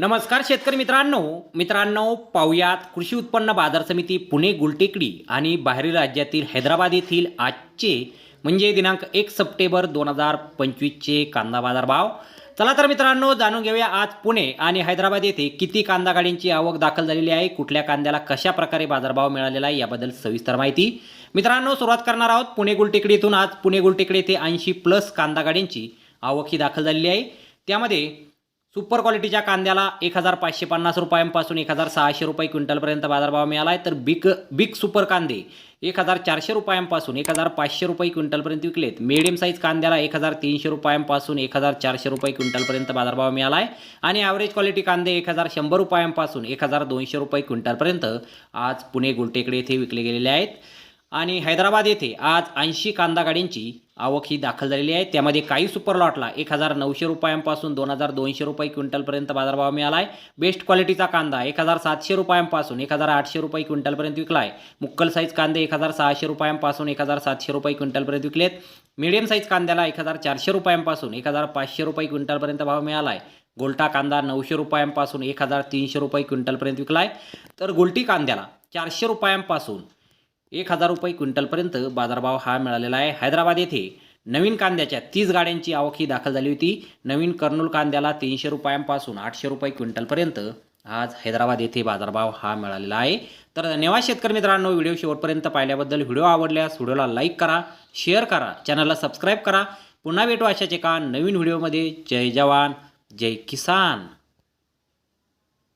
नमस्कार शेतकरी मित्रांनो. मित्रांनो पाहुयात कृषी उत्पन्न बाजार समिती पुणे गुलटेकडी आणि बाहेरील राज्यातील हैदराबाद येथील आजचे म्हणजे दिनांक एक सप्टेंबर दोन हजार पंचवीसचे कांदा बाजार भाव चला तर मित्रांनो जाणून घेऊया आज पुणे आणि हैदराबाद येथे किती कांदा गाडींची आवक दाखल झालेली आहे कुठल्या कांद्याला कशा प्रकारे बाजारभाव मिळालेला आहे याबद्दल सविस्तर माहिती. मित्रांनो सुरुवात करणार आहोत पुणे गुलटेकडी येथून. आज पुणे गुलटेकडी येथे ऐंशी प्लस कांदा गाडींची आवक ही दाखल झालेली आहे. त्यामध्ये सुपर क्वालिटीच्या कांद्याला एक हजार पाचशे पन्नास रुपयांपासून एक हजार सहाशे रुपये क्विंटलपर्यंत बाजारभाव मिळाला आहे तर बिग बिग सुपर कांदे एक हजार चारशे रुपयांपासून एक हजार पाचशे रुपये क्विंटलपर्यंत विकलेत. मिडियम साईज कांद्याला एक हजार तीनशे रुपयांपासून एक हजार चारशे रुपये क्विंटलपर्यंत बाजारभाव मिळाला आहे आणि ॲव्हरेज क्वालिटी कांदे एक हजार शंभर रुपयांपासून एक हजार दोनशे रुपये क्विंटलपर्यंत आज पुणे गुलटेकडे येथे विकले गेलेले आहेत. आणि हैदराबाद येथे आज ऐंशी कांदा गाडींची आवक ही दाखल झालेली आहे. त्यामध्ये काही सुपर लॉटला एक हजार नऊशे रुपयांपासून दोन हजार दोनशे रुपये क्विंटलपर्यंत बाजारभाव मिळाला आहे बेस्ट क्वालिटीचा कांदा एक हजार सातशे रुपयांपासून एक हजार आठशे रुपये क्विंटलपर्यंत विकला आहे मुक्कल साईज कांदे एक हजार सहाशे रुपयांपासून एक हजार सातशे रुपये क्विंटलपर्यंत विकलेत. मिडियम साईज कांद्याला एक हजार चारशे रुपयांपासून एक हजार पाचशे रुपये क्विंटलपर्यंत भाव मिळाला आहे गोल्टा कांदा नऊशे रुपयांपासून एक हजार तीनशे रुपये क्विंटलपर्यंत विकला आहे तर गोल्टी कांद्याला चारशे रुपयांपासून एक हजार रुपये क्विंटलपर्यंत बाजारभाव हा मिळालेला आहे. हैदराबाद येथे नवीन कांद्याच्या तीस गाड्यांची आवक ही दाखल झाली होती. नवीन कर्नूल कांद्याला तीनशे रुपयांपासून आठशे रुपये क्विंटलपर्यंत आज हैदराबाद येथे बाजारभाव हा मिळालेला आहे. तर धन्यवाद शेतकरी मित्रांनो व्हिडिओ शेवटपर्यंत पाहिल्याबद्दल व्हिडिओ आवडल्यास व्हिडिओला लाईक करा शेअर करा चॅनलला सबस्क्राईब करा. पुन्हा भेटू अशाच एका नवीन व्हिडिओमध्ये. जय जवान जय किसान.